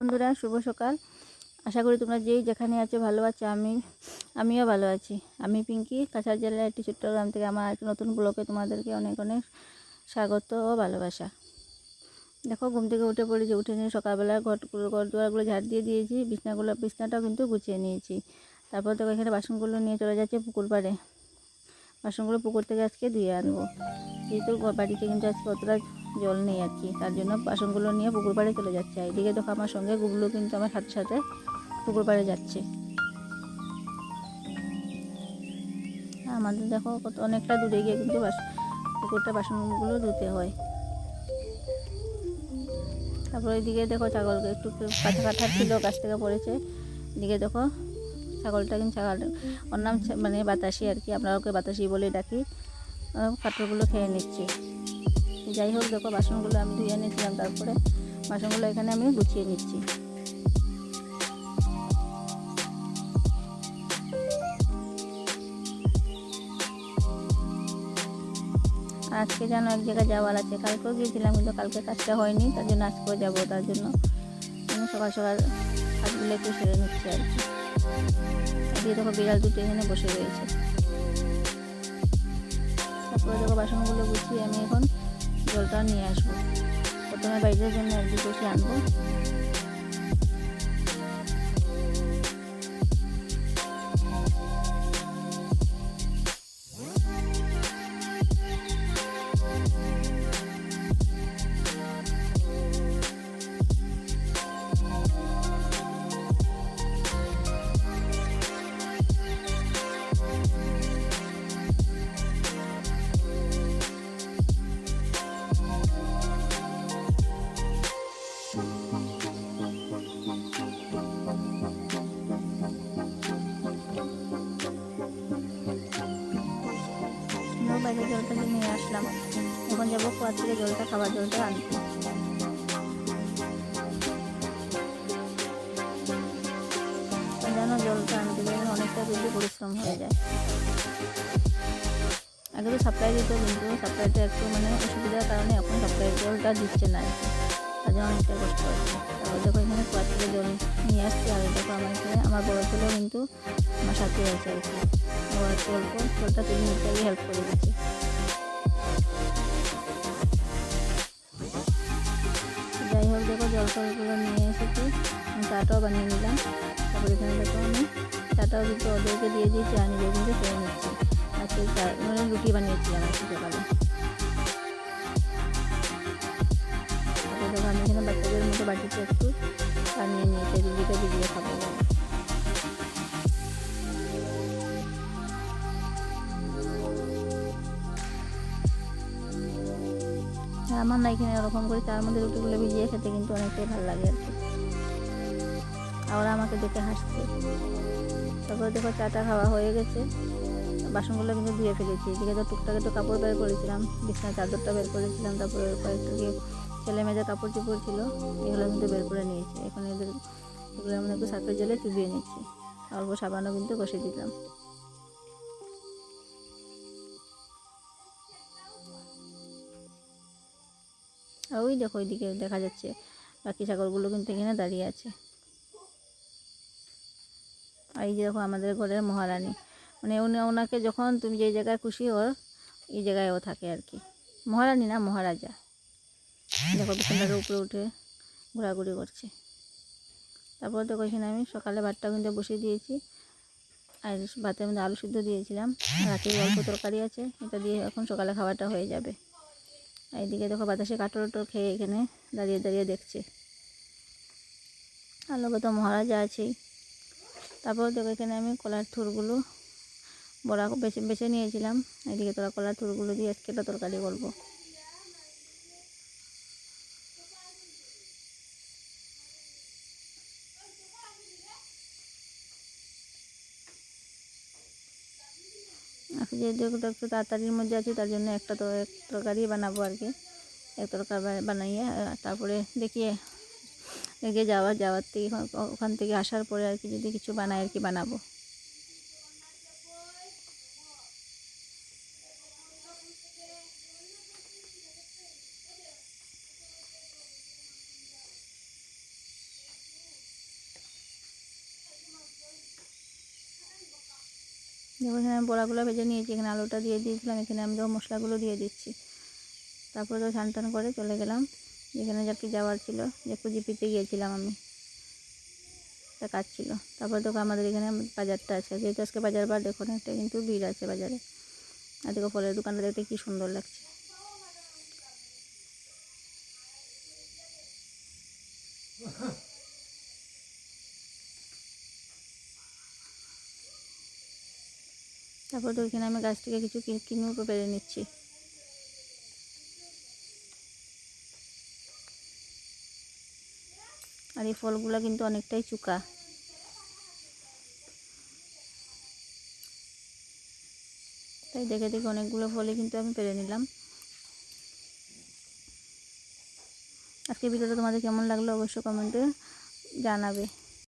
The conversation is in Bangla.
বন্ধুরা, শুভ সকাল। আশা করি তোমরা যেই যেখানে আছো ভালো আছো, আমি, আমিও ভালো আছি। আমি পিঙ্কি, কাছাড় জেলার একটি চট্টগ্রাম থেকে আমার একটি নতুন ব্লকে তোমাদেরকে অনেক অনেক স্বাগত ও ভালোবাসা। দেখো, ঘুম থেকে উঠে পড়েছি, উঠে নিয়ে সকালবেলা ঘর ঘর দুয়ারগুলো ঝাড় দিয়ে দিয়েছি, বিছনাগুলো, বিছনাটাও কিন্তু গুছিয়ে নিয়েছি। তারপর দেখো, এখানে বাসনগুলো নিয়ে চলে যাচ্ছে পুকুর পাড়ে। বাসনগুলো পুকুর থেকে আজকে ধুয়ে আনব। যেহেতু বাড়িতে কিন্তু আজকে অতটা জল নেই আর কি। তার জন্য বাসনগুলো নিয়ে পুকুর পাড়ে চলে যাচ্ছে। এদিকে দেখো আমার সঙ্গে গুগলো কিন্তু আমার সাথে সাথে পুকুর পাড়ে যাচ্ছে। আমাদের দেখো কত অনেকটা দূরে গিয়ে কিন্তু পুকুরটা বাসনগুলো ধুতে হয়। তারপর এদিকে দেখো ছাগলকে একটু কাঁচা কাঁঠার ছিল, গাছ থেকে পড়েছে। এদিকে দেখো ছাগলটা কিন্তু ছাগল ওর নাম মানে বাতাসি আর কি। আমরা ওকে বাতাসি বলে ডাকি। পাথরগুলো খেয়ে নিচ্ছি। যাই হোক, দেখো বাসনগুলো আমি ধুয়ে নিয়েছিলাম, তারপরে বাসনগুলো এখানে আমি গুছিয়ে নিচ্ছি। আজকে যেন এক জায়গায় যাওয়ার আছে। কালকেও গিয়েছিলাম, কিন্তু কালকে কাজটা হয়নি, তার জন্য আজকেও যাব, তার জন্য আমি সকাল সকাল হাতগুলো একটু সেরে নিচ্ছি আর কি। এদিকে দেখো বিড়াল দুটো এখানে বসে রয়েছে। তারপরে দেখো বাসনগুলো গুছিয়ে আমি এখন জলটা নিয়ে আসব। প্রথমে বাইরের জন্য এক দুটো আনব? বাইরে জলটা নিয়ে আসলাম। এখন যাব কুয়ার থেকে জলটা, খাবার জলটা আনতে যেন জলটা আনতে গেলে অনেকটা বেশি পরিশ্রম হয়ে যায়। আগে তো সাপ্লাই দিত, কিন্তু সাপ্লাইটা একটু মানে অসুবিধার কারণে এখন সাপ্লাই জলটা দিচ্ছে না জন্য অনেকটা কষ্ট হচ্ছে। তারপর দেখো এখানে কুয়ার থেকে জল নিয়ে আসছি, আর দেখো আমার এখানে আমার বড় ছেলেও কিন্তু আমার সাথে আছে আর কি। অল্প জলটা তুলে হেল্প করে দিচ্ছে। ফলগুলো নিয়ে এসেছি। চাটাও বানিয়ে নিলাম। তারপর এখানে দেখো আমি চাটাও কিন্তু ওদেরকে দিয়ে দিয়েছি, আর নিজে কিন্তু খেয়ে নিচ্ছি। আজকে মানে রুটি বানিয়েছিলাম আজকে সকালে তারপর দেখো আমি এখানে বাচ্চাদের মতো বাটিতে একটু বানিয়ে নিয়েছি। রুটিটা ভিজিয়ে খাব। আমার না এখানে ওরকম করে চার মধ্যে রুটিগুলো ভিজিয়ে খেতে কিন্তু অনেকটাই ভালো লাগে আর কি। আর ওরা আমাকে দেখে হাসছে। তারপর দেখো চাটা খাওয়া হয়ে গেছে। বাসনগুলো কিন্তু ধুয়ে ফেলেছি। এদিকে তো টুকটাক একটু কাপড় বের করেছিলাম বিছানা চাদরটা বের করেছিলাম, তারপরে কয়েকটা ছেলে মেয়েদের কাপড় চোপড় ছিল, এগুলো কিন্তু বের করে নিয়েছি। এখন এদের, এগুলো আমরা একটু সার্ফের জলে চুবিয়ে নিচ্ছি। অল্প সাবানও কিন্তু বসে দিলাম। ওই দেখো ওইদিকে দেখা যাচ্ছে বাকি ছাগলগুলো কিন্তু এখানে দাঁড়িয়ে আছে। এই যে দেখো আমাদের ঘরের মহারানী। মানে উনি ওনাকে যখন তুমি যে জায়গায় খুশি ওর এই জায়গায় ও থাকে আর কি। মহারানী না, মহারাজা। দেখো বিছানাটার উপরে উঠে ঘোরাঘুরি করছে। তারপর দেখো এখানে আমি সকালে ভাতটা কিন্তু বসিয়ে দিয়েছি। আর ভাতের মধ্যে আলু সিদ্ধ দিয়েছিলাম। রাতের অল্প তরকারি আছে, এটা দিয়ে এখন সকালে খাওয়াটা হয়ে যাবে। এদিকে দেখো বাতাসে কাটর টর খেয়ে এখানে দাঁড়িয়ে দাঁড়িয়ে দেখছে। আর লোকে তো মহারাজা আছেই। তারপর দেখো এখানে আমি কলার থুরগুলো বড়া বেছে বেছে নিয়েছিলাম। এইদিকে তোরা কলার থুরগুলো দিয়ে আজকে তরকারি করব। যেহেতু একটু তাড়াতাড়ির মধ্যে আছি, তার জন্য একটা তো এক তরকারি বানাবো আর কি। এক তরকারি বানাইয়ে তারপরে দেখিয়ে এগিয়ে যাওয়া, যাওয়ার থেকে, ওখান- থেকে আসার পরে আর কি যদি কিছু বানাই আর কি বানাবো। দেখো এখানে আমি বড়াগুলো ভেজে নিয়েছি। এখানে আলুটা দিয়ে দিয়েছিলাম, এখানে আমি দেখো মশলাগুলো দিয়ে দিচ্ছি। তারপরে তো স্নান টান করে চলে গেলাম। যেখানে যাকে যাওয়ার ছিল, যে কুজিপিতে গিয়েছিলাম আমি। একটা কাজ ছিল। তারপরে দেখো আমাদের এখানে বাজারটা আছে। যেহেতু আজকে বাজার বার, দেখো একটা কিন্তু ভিড় আছে বাজারে। আর দেখো ফলের দোকানটা দেখতে কি সুন্দর লাগছে। তারপর তো এখানে আমি গাছ থেকে কিছু কিনেও পেরে নিচ্ছি। আর এই ফলগুলো কিন্তু অনেকটাই চুকা। তাই দেখে দেখে অনেকগুলো ফলই কিন্তু আমি পেরে নিলাম। আজকে ভিডিওটা তোমাদের কেমন লাগল অবশ্যই কমেন্টে জানাবে।